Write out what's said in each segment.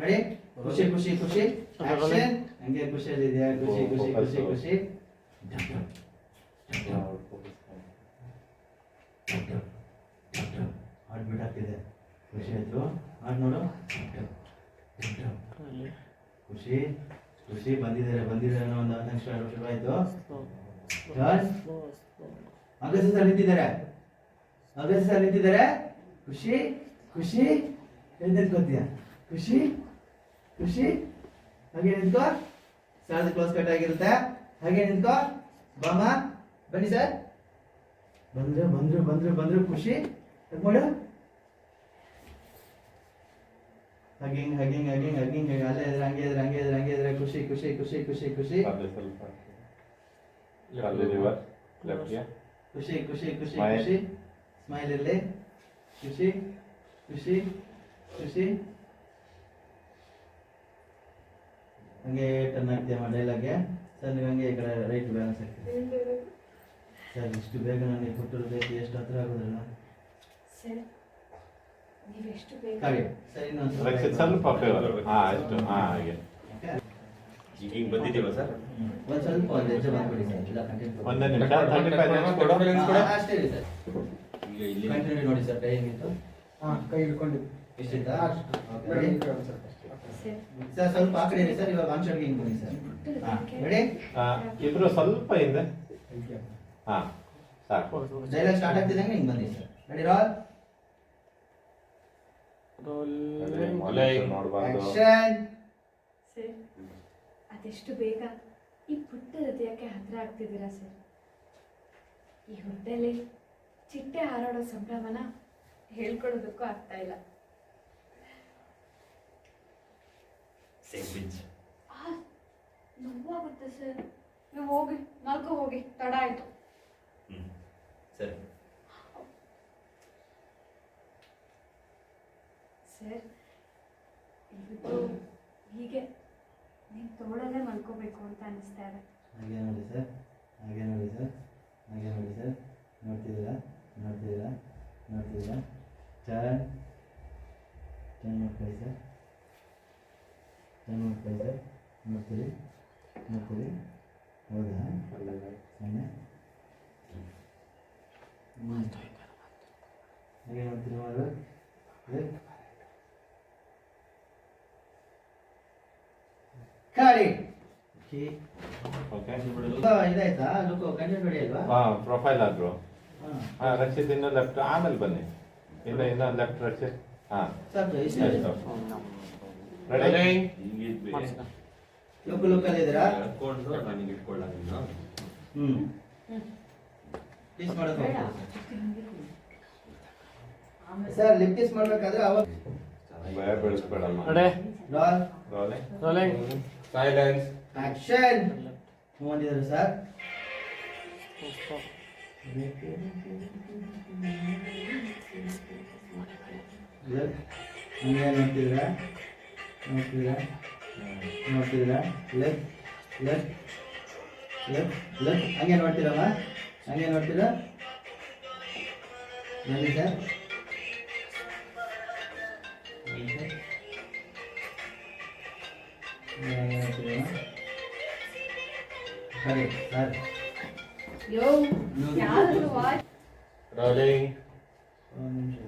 Ready ಖುಷಿ ಖುಷಿ ಖುಷಿ ಆಕ್ಷನ್ ಹಂಗೆ ಖುಷಿಯಲ್ಲಿದೆಯಾ ಖುಷಿ ಖುಷಿ ಖುಷಿ ಖುಷಿ ಹಾರ್ಟ್ ಬೀಟ್ ಆಗ್ತಿದೆ. ಖುಷಿ ಆಯ್ತು ಹಾರ್ಟ್ ನೋಡು. ಖುಷಿ ಖುಷಿ ಬಂದಿದ್ದಾರೆ ಬಂದಿದ್ದಾರೆ ಅನ್ನೋ ಒಂದು ಎರಡು ಶುರು ಆಯ್ತು. ಅಗಸ ಸರ್ ನಿಂತಿದ್ದಾರೆ. ಅಗಸ ಸರ್ ನಿಂತಿದ್ದಾರೆ. ಖುಷಿ ಖುಷಿ ಎಲ್ಲಿ ನಿಂತ್ಕೋತೀಯ? ಖುಷಿ? ಖುಷಿ? ಹಾಗೆ ನಿಂತ್ಕೋ. ಸಾಲದ ಕ್ಲೋಸ್ ಕಟ್ ಆಗಿರುತ್ತೆ. ಹಾಗೆ ನಿಂತ್ಕೋ. ಬಾಮ ಬನ್ನಿ ಸರ್ ಬಂದ್ರು ಬಂದ್ರು ಬಂದ್ರು ಬಂದ್ರು ಖುಷಿ. ಹೇಗ್ ಮಾಡು? ಹಾಗೆ ಹಗಿಂಗ್ ಹಾಗೆ ಹಗಿಂಗ್ ಅಲ್ಲೇ ಇದ್ರೆ ಹಂಗೆ ಇದ್ರೆ ಹಂಗೆ ಇದ್ರೆ ಹಂಗೆ ಇದ್ರೆ ಖುಷಿ ಖುಷಿ ಖುಷಿ ಖುಷಿ ಖುಷಿ. ಖುಷಿ ಖುಷಿ ಖುಷಿ ಖುಷಿ. ಸ್ಮೈಲ್ ಇರಲಿ ಖುಷಿ ಖುಷಿ ಖುಷಿ. ಹಂಗೆ ಟರ್ನ್ ಆಗ್ತೀಯ ಡೈಲಾಗೆ ಸರ್ ನೀವು ಹಂಗೆ ಈ ಕಡೆ ರೈಟ್ ಬ್ಯಾಲೆನ್ಸ್ ಆಗ್ತೀವಿ ಸರ್ ಇಷ್ಟು ಬೇಗ ನನಗೆ ಕೊಟ್ಟಿರೋದೇ ಎಷ್ಟು ಹತ್ರ ಆಗೋದಿಲ್ಲ? ಸರ್ ನೀವೆಷ್ಟು ಬೇಗ ಕಾಡಿ ಸರ್ ಇನ್ನೊಂದು ಸ್ವಲ್ಪ ಹಾ ಅಷ್ಟು ಹಾ ಹಾಗೆ. ಈಗ ಹಿಂಗ್ ಬಂದಿದ್ದೀವ ಸರ್? ಒಂದು ಸ್ವಲ್ಪ ಒಂದು ಹೆಜ್ಜೆ ಬಂದ್ಬಿಡಿ ಸರ್. ಇಲ್ಲ ಕಂಟಿನ್ಯೂ ಒಂದೇ ನಿಮಿಷ ತರ್ಟಿ ಫೈವ್ ಕೊಡು ಅಷ್ಟೇ ಇದೆ ಸರ್. ಈಗ ಇಲ್ಲಿ ಕಂಟಿನ್ಯೂ ನೋಡಿ ಸರ್ ಟೈಮ್ ಇತ್ತು ಕೈ ಹಿಡ್ಕೊಂಡಿದ್ದು ಓಕೆ ಸರ್ ಸ್ವಲ್ಪ ಆ ಕಡೆ ಸರ್ ಇವಾಗ ಆನ್ಸರ್ಗೆ ಹಿಂಗೆ ಬನ್ನಿ ಸರ್. ಹಾಂ ರೆಡಿ ಇಬ್ರು ಸ್ವಲ್ಪ ಹಿಂದೆ. ಹಾಂ ಸಾಕು. ಡೈಲಾಗ್ ಸ್ಟಾರ್ಟ್ ಆಗ್ತಿದ್ದಂಗೆ ಹಿಂಗೆ ಬನ್ನಿ ಸರ್. ರೆಡಿ ರಾಲ್ ಸರ್ ಅದೆಷ್ಟು ಬೇಗ ಈ ಪುಟ್ಟ ಹೃದಯಕ್ಕೆ ಹತ್ರ ಆಗ್ತಿದ್ದೀರಾ ಸರ್? ಈ ಹೊಟ್ಟೆಲಿ ಚಿಟ್ಟೆ ಹಾರಾಡೋ ಸಂಭ್ರಮನ ಹೇಳ್ಕೊಡೋದಕ್ಕೂ ಆಗ್ತಾ ಇಲ್ಲ. ಆ, ನೋವಾಗುತ್ತೆ ಸರ್. ನೀವು ಹೋಗಿ ಮಲ್ಕೋ ಹೋಗಿ ತಡ ಆಯಿತು. ಹ್ಮ್ ಸರಿ. ಸರ್ ಇವತ್ತು ಹೀಗೆ ನೀವು ತೋಳಲ್ಲೇ ಮಲ್ಕೋಬೇಕು ಅಂತ ಅನಿಸ್ತಾ ಇದೆ. ಹಾಗೆ ನೋಡಿ ಸರ್ ಹಾಗೆ ನೋಡಿ ಸರ್ ಹಾಗೆ ನೋಡಿ ಸರ್. ನೋಡ್ತಿದ್ದೀರಾ? ನೋಡ್ತಿದ್ದೀರಾ? ನೋಡ್ತಿದ್ದೀರಾ? ಟರ್ನ್ ಟರ್ನ್ ಮಾಡ್ಕೊಳ್ಳಿ ಸರ್. ಟರ್ನ್ ಮಾಡ್ಕೊಳ್ಳಿ ಸರ್ ನೋಡ್ತೀರಿ ನೋಡ್ತೀರಿ ಹೌದಾ ಸೊನ್ನೆ ಹ್ಮ್. ಹಾಗೆ ನೋಡ್ತೀರಿ ಮಾಡು ಕಾಡಿ ಓಕೆ ತುಂಬಾ ಇದಾಯ್ತಾ? ಲುಕ್ ಕಂಟೆಂಟ್ ಹೊಡಿ ಅಲ್ವಾ? ಹಾ ಪ್ರೊಫೈಲ್ ಆದ್ರು. ಹಾ. ಹಾ ರಕ್ಷಿತ್ ಇನ್ನೂ ಲೆಫ್ಟ್ ಆಮೇಲೆ ಬನ್ನಿ. ಇಲ್ಲ ಇನ್ನೂ ಲೆಫ್ಟ್ ರಕ್ಷಿತ್. ಹಾಂ. ಸಾಕು ಲೋಕಲ್ ಹಿಂಗಿದ್ವಿ ಲುಕ್ ಲುಕ್ ಅಲ್ಲಿ ಇದ್ದೀರಾ? ಹೇಳ್ಕೊಂಡು ನನಗೆ ಇಟ್ಕೊಳ್ಳ ನೀನು. ಹ್ಮ್. ಕಿಸ್ ಮಾಡೋದು ಸರ್ ಲಿಪ್ ಮಾಡಬೇಕಾದ್ರೆ ಮಾಡ್ಬೇಕಾದ್ರೆ ಅವಾಗ ಭಯ ಬೆಳೆಸ್ಬೇಡಮ್ಮ. ರೋಲೆ ರೋಲಿಂಗ್ ಸೈಲೆನ್ಸ್ ಆಕ್ಷನ್ ಬಂದಿದ್ದಾರೆ ಸರ್ ಹಂಗೆ ನೋಡ್ತಿದ್ದೀರಾ ನೋಡ್ತಿದ್ದೀರಾ ನೋಡ್ತಿದ್ದೀರಾ ಲೆಫ್ಟ್ ಲೆಫ್ಟ್ ಲೆಫ್ಟ್ ಲೆಫ್ಟ್ ಹಂಗೆ ನೋಡ್ತೀರಮ್ಮ ಹಂಗೆ ನೋಡ್ತೀರಾ ಬನ್ನಿ ಸರ್ ಬನ್ನಿ ಸರ್. ಹಂಗೆ ನೋಡ್ತೀರಮ್ಮ ಸರಿ ಸರ್ ಯೋ ಯಾರು ವಾಚ್ ರೋಲಿಂಗ್ ಒಂದು ನಿಮಿಷ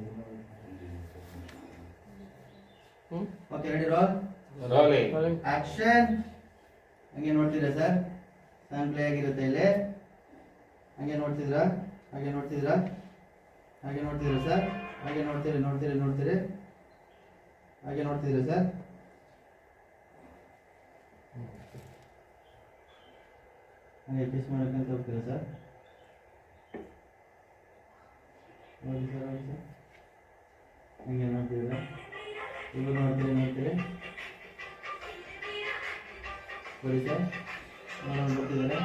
okay ready roll rolling action ಹಂಗೆ ನೋಡ್ತೀರಾ ಸರ್? ನಾನು ಪ್ಲೇ ಆಗಿರುತ್ತೆ ಇಲ್ಲಿ. ಹಂಗೆ ನೋಡ್ತಿದ್ರಾ? ಹಾಗೆ ನೋಡ್ತಿದ್ರಾ? ಹಾಗೆ ನೋಡ್ತಿದ್ರ ಸರ್? ಹಾಗೆ ನೋಡ್ತೀರಿ ನೋಡ್ತೀರಿ ನೋಡ್ತೀರಿ. ಹಾಗೆ ನೋಡ್ತಿದ್ರ ಸರ್? ಹಾಗೆ ಕಿಸ್ ಮಾಡೋಕ್ಕಂತ ಹೋಗ್ತೀರಾ ಸರ್? ನೋಡಿ ಸರ್ ಹಂಗೆ ನೋಡ್ತಿದ್ರ? ಇವಾಗ ನೋಡ್ತೀರಿ ನೋಡ್ತೀರಿ. ನೋಡೋಣ ಬರ್ತಿದ್ದಾರೆ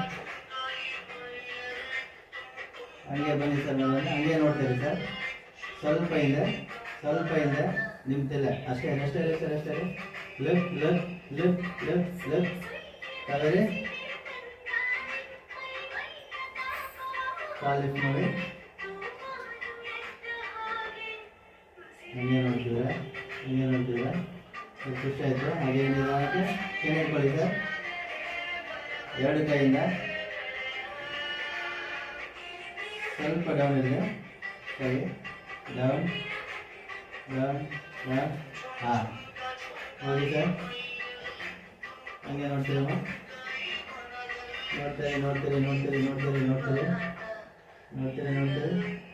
ಹಂಗೆ ಬನ್ನಿ ಸರ್ ನಾನು ಹಂಗೆ ನೋಡ್ತೇನೆ ಸರ್. ಸ್ವಲ್ಪ ಇದೆ ಸ್ವಲ್ಪ ಇದೆ ನಿಮ್ಮ ತಲೆ. ಅಷ್ಟೇ ಅಷ್ಟೇ ಸರ್, ಅಷ್ಟೇ left left left left left. Kaveri ಕಾಲು ಲಿಫ್ಟ್ ಮಾಡಿ ಹಂಗೆ ನೋಡ್ತಿದ್ದೀರಾ ಹಂಗೆ ನೋಡ್ತಿದ್ದೀರಾ ಇದು ಖುಷಿ ಆಯಿತು. ಹಾಗೆ ನಿಧಾನಕ್ಕೆ ಕೆನೆ ಇಟ್ಕೊಳ್ಳಿ ಸರ್ ಎರಡು ಕೈಯಿಂದ. ಸ್ವಲ್ಪ ಡೌನ್ ಇದೆ ಕೈ ಡೌನ್ ಡೌನ್ ಡೌನ್ ಹಾಂ. ಹೋಗಿ ಸರ್ ಹಂಗೆ ನೋಡ್ತೀರಮ್ಮ ನೋಡ್ತೀರಿ ನೋಡ್ತೀರಿ ನೋಡ್ತೀರಿ ನೋಡ್ತೀರಿ ನೋಡ್ತೀರಿ. ನೋಡ್ತೀರಿ ನೋಡ್ತೀರಿ.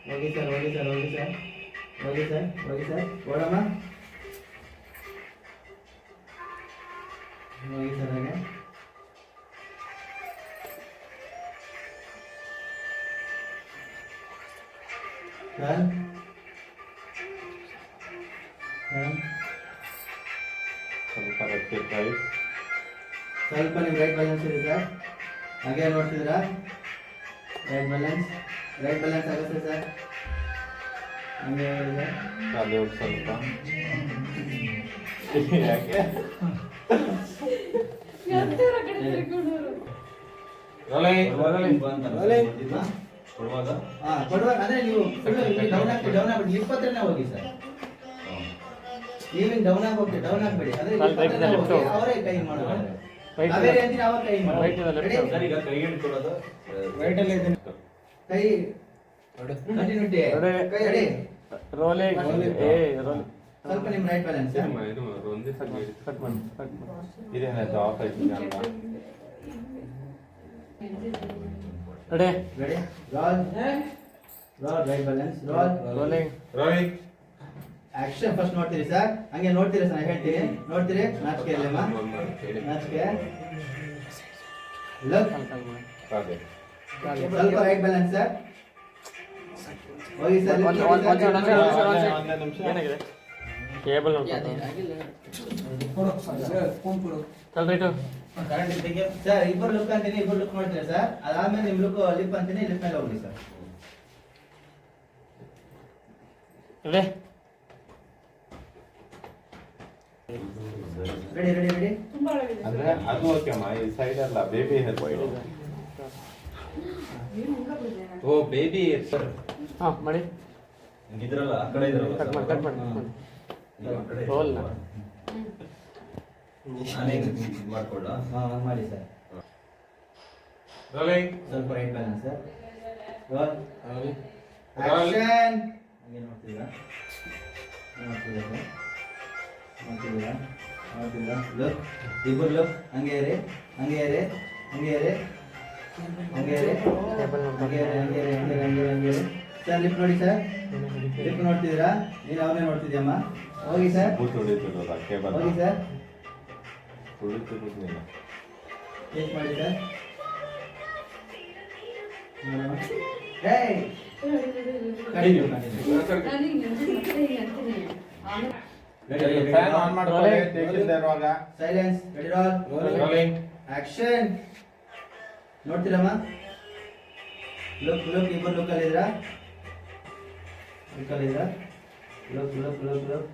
ಹೋಗಿ ಸರ್ ಹೋಗಿ ಸರ್ ಹೋಗಿ ಸರ್ ಹೋಗಿ ಸರ್ ಹೋಗಿ ಸರ್ ಓಡಮ್ಮ. ಹೋಗಿ ಸರ್ ಹಾಗೆ. ಸರ್ ಸರ್ ಸ್ವಲ್ಪ ರೆಸ್ಟ್ ರೈಟ್ ಸ್ವಲ್ಪ ನಿಮ್ಮ ರೈಟ್ ಬ್ಯಾಲೆನ್ಸ್ ಇದೆ ಸರ್ ಹಾಗೆ ನೋಡ್ತಿದ್ದೀರಾ? ರೈಟ್ ಬ್ಯಾಲೆನ್ಸ್ ರೈಟ್ ಬ್ಯಾಲೆನ್ಸ್ ಆಗುತ್ತೆ ಸರ್ ಹಂಗೆ ಇದೆ ಅಲ್ಲಿ ಸ್ವಲ್ಪ. ಯಾಕೆ? ಎಂತವ್ರ ಕಡೆ ತಿರ್ಕೊಂಡವ್ರು? ರೋಲಿಂಗ್? ಕೊಡುವಾಗ? ಹಾ ಕೊಡುವಾಗ ಅಂದ್ರೆ ನೀವು ಡೌನ್ ಹಾಕಿ ಡೌನ್ ಆಗ್ಬಿಡಿ ಹೋಗಿ ಸರ್. ಡೌನ್ ಆಗಿ ಹೋಗ್ತೀವಿ ಡೌನ್ ಆಗ್ಬೇಡಿ ಅಂದ್ರೆ ಇಂದ ಹೋಗಿ. ಅವರೇ ಕೈ ಮಾಡೋದು Right ನಾವೇನೇ ಇಂದ- ಕೈ ಮಾಡೋದು. ಸರ್ ಈಗ ಕೈ ಹಿಡ್ಕೊಳ್ಳೋದು ಕಂಟಿನ್ಯೂಟಿ ಏ ರೋಲಿಂಗ್ ಸ್ವಲ್ಪ ನಿಮ್ಮ ರೈಟ್ ಬ್ಯಾಲೆನ್ಸ್ ಇದು ಒಂದೇ ಸಲ. ಕಟ್ ಮಾಡಿ ಕಟ್ ಮಾಡಿ. ಇದೇನಾಯ್ತು ಆಫ್ ಆಯ್ತು ready? Ready roll right balance roll rolling rolling action first ನೋಡ್ತೀರಿ ಸರ್ ಹಂಗೆ ನೋಡ್ತೀರಿ ಸರ್ ಹೇಳ್ತೀನಿ. ನೋಡ್ತೀರಿ? ನಾಚಿಕೆ ಇಲ್ಲಮ್ಮ ನಾಚಿಕೆ. ಲುಕ್ ಸ್ವಲ್ಪ ರೈಟ್ ಬ್ಯಾಲೆನ್ಸ್ ಸರ್ ಹೋಗಿ ಸರ್ ಕೇಬಲ್ ನೋಡ್ಕೊಂಡು ಕೊಡು ಸರ್ ಇಬ್ಬರು ಲುಕ್ ಅಂತೀನಿ ಇಬ್ಬರು ಲುಕ್ ಮಾಡ್ತೀರಾ ಸರ್ ಅದಾದ್ಮೇಲೆ ನಿಮ್ ಲುಕ್ ಲಿಪ್ ಅಂತೀನಿ ಲಿಪ್ ಮೇಲೆ ಹೋಗ್ಲಿ sir ready ready ready ready ತುಂಬಾ ಅಂದ್ರೆ ಅದು ಓಕೆ ಅಮ್ಮ. ಈ ಸೈಡ್ ಅಲ್ಲ ಬೇಬಿ ಹೇರ್ ನಾನು. ಓ ಬೇಬಿ ಸರ್ ಹಾ ಮಾಡಿ. ಇದ್ರಲ್ಲ ಆ ಕಡೆ ಇದ್ರಲ್ಲ ಕಟ್ ಮಾಡಿ ಕಟ್ ಮಾಡಿ ನೀವು ಆ ಕಡೆ Roll ನ. ನಾನೇ ಇದು ಮಾಡ್ಕೊಳ್ಳ ಹಾ ಮಾಡಿ ಸರ್ ರೋಲಿಂಗ್ ಸ್ವಲ್ಪ right balance sir roll action ಹಂಗೆ ನೋಡ್ತೀರಾ? ನೋಡ್ತೀರಾ ಸರ್ ನೋಡ್ತಿದ್ದೀರಾ ನೋಡ್ತಿದ್ದೀರಾ ಲುಕ್ ಇಬ್ಬರು ಲುಕ್ ಹಂಗೆ ರೀ ಹಂಗೆ ರೀ ಹಂಗೆ ರೀ ಹಂಗೆ ರೀ ಹಂಗೆ ನೋಡ್ಕೊಂಡು ಹಂಗೆ ಇರಿ ಹಂಗೆ ಇರಿ ಹಂಗೆ ಹಂಗೆ ಇರಿ. ಸರ್ ಲಿಫ್ಟ್ ನೋಡಿ ಸರ್. ಲಿಫ್ಟ್ ನೋಡ್ತಿದ್ದೀರಾ ನೀನು ಅವನೇ ನೋಡ್ತಿದ್ಯಮ್ಮ ಹೋಗಿ ಸರ್ ಹೋಗಿ ಸರ್. ಹೊಡಿತಿರೋದು ನೀನು ಏನ್ ಮಾಡಿ ಸರ್ ಹೇಯ್ ಕಂಟಿನ್ಯೂ ಕಂಟಿನ್ಯೂ ನಾನು ಹಿಂಗೆ ಮತ್ತೆ ಹಿಂಗೆ ಅಂತೀನಿ. ಆಮೇಲೆ ಫ್ಯಾನ್ ಆನ್ ಮಾಡ್ಕೊಳ್ಳಿ ಇರುವಾಗ silence ready roll rolling action ನೋಡ್ತೀರಮ್ಮ look look ಇಬ್ಬರು ಲುಕ್ ಅಲ್ಲಿ ಇದ್ರಾ ಲುಕ್ ಅಲ್ಲಿ ಇದ್ರಾ look look look look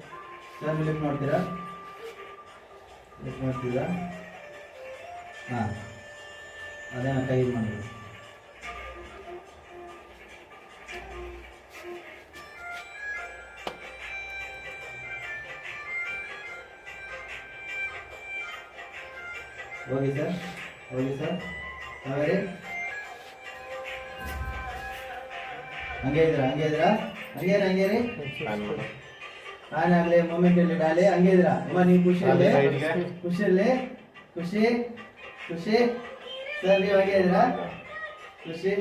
sir look ನೋಡ್ತೀರಾ ಲುಕ್ ನೋಡ್ತೀರಾ ಹಾ ಅದೇನ ಕೈ ಮಾಡಿ ಹೋಗಿ ಸರ್ ಹೋಗಿ ಸರ್. ಕಾವೇರಿ ಹಂಗೆ ಇದ್ರ ಹಂಗೆ ಇದ್ರ ಹಂಗೆ ಹಂಗೇರಿ ಹಂಗೆ ನಾನಾಗ್ಲಿ ಮೊಮೆಂಟ್ ಅಲ್ಲಿ ಡಾಲೆ ಹಂಗೆ ಇದ್ರ ಅಮ್ಮ ನೀವು ಖುಷಿ ಅಲ್ಲಿ ಇರ್ಲಿ side ಗೆ. ಖುಷಿ ಖುಷಿ ಖುಷಿ. ಸರ್ ನೀವು ಹಂಗೆ ಇದ್ರ ಖುಷಿ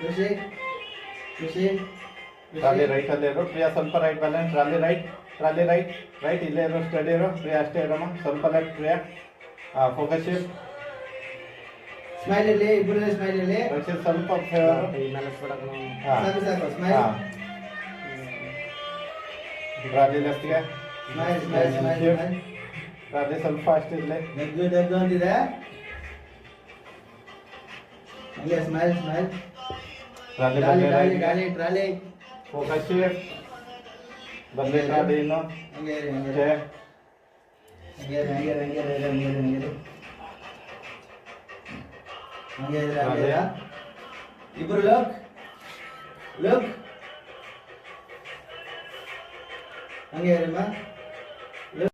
ಖುಷಿ ಖುಷಿ ಟ್ರಾಲಿ ರೈಟ್ ಅಲ್ಲೇ ಇರೋ. ಪ್ರಿಯಾ ಸ್ವಲ್ಪ right balance trolley right trolley right right ಇಲ್ಲೇ ಇರೋ. ಸ್ಟಡಿ ಇರೋ. ಪ್ರಿಯಾ ಅಷ್ಟೇ ಇರಮ್ಮ. ಸ್ವಲ್ಪ ಲೆಫ್ಟ್ ಪ್ರಿಯಾ. ಹಾಂ ಫೋಕಸ್ ಶಿಫ್ಟ್ ಸ್ಮೈಲ್ ಇಲ್ಲಿ ಇಬ್ಬರು ಸ್ಮೈಲ್ ಇಲ್ಲಿ ಸ್ವಲ್ಪ ಫೇವರ್ ಸ್ಮೈಲ್ ಹಾಂ trolley ಲೆಫ್ಟ್ಗೆ smile smile smile smile trolley ಸ್ವಲ್ಪ ಅಷ್ಟಿರಲಿ ದಗ್ಗು ದಗ್ಗು ಅಂತಿದೆ ಹಂಗೆ ಸ್ಮೈಲ್ ಸ್ಮೈಲ್ ಟ್ರಾಲಿ ಡಾಲಿ ಬಂದೆ ಡಾಲಿ ರೈಟ್ಗೆ ಡಾಲಿ ಟ್ರಾಲಿ ಫೋಕಸ್ ಶಿಫ್ಟ್ ಬಂದೆ ಟ್ರಾಲಿ ಇನ್ನು ಹಂಗೆ ಇರಿ, ಹಂಗೆ ಅಷ್ಟೇ ಇರಿ. ಹಂಗೆ ಇರಿ, ಹಂಗೆ ಇರಿ, ಹಂಗೆ ಇರಿ, ಹಂಗೆ ಇರಿ, ಹಂಗೆ ಇರಿ. ಹಂಗೆ ಇದ್ರೆ ಹಂಗೆ ಇರ. ಇಬ್ರು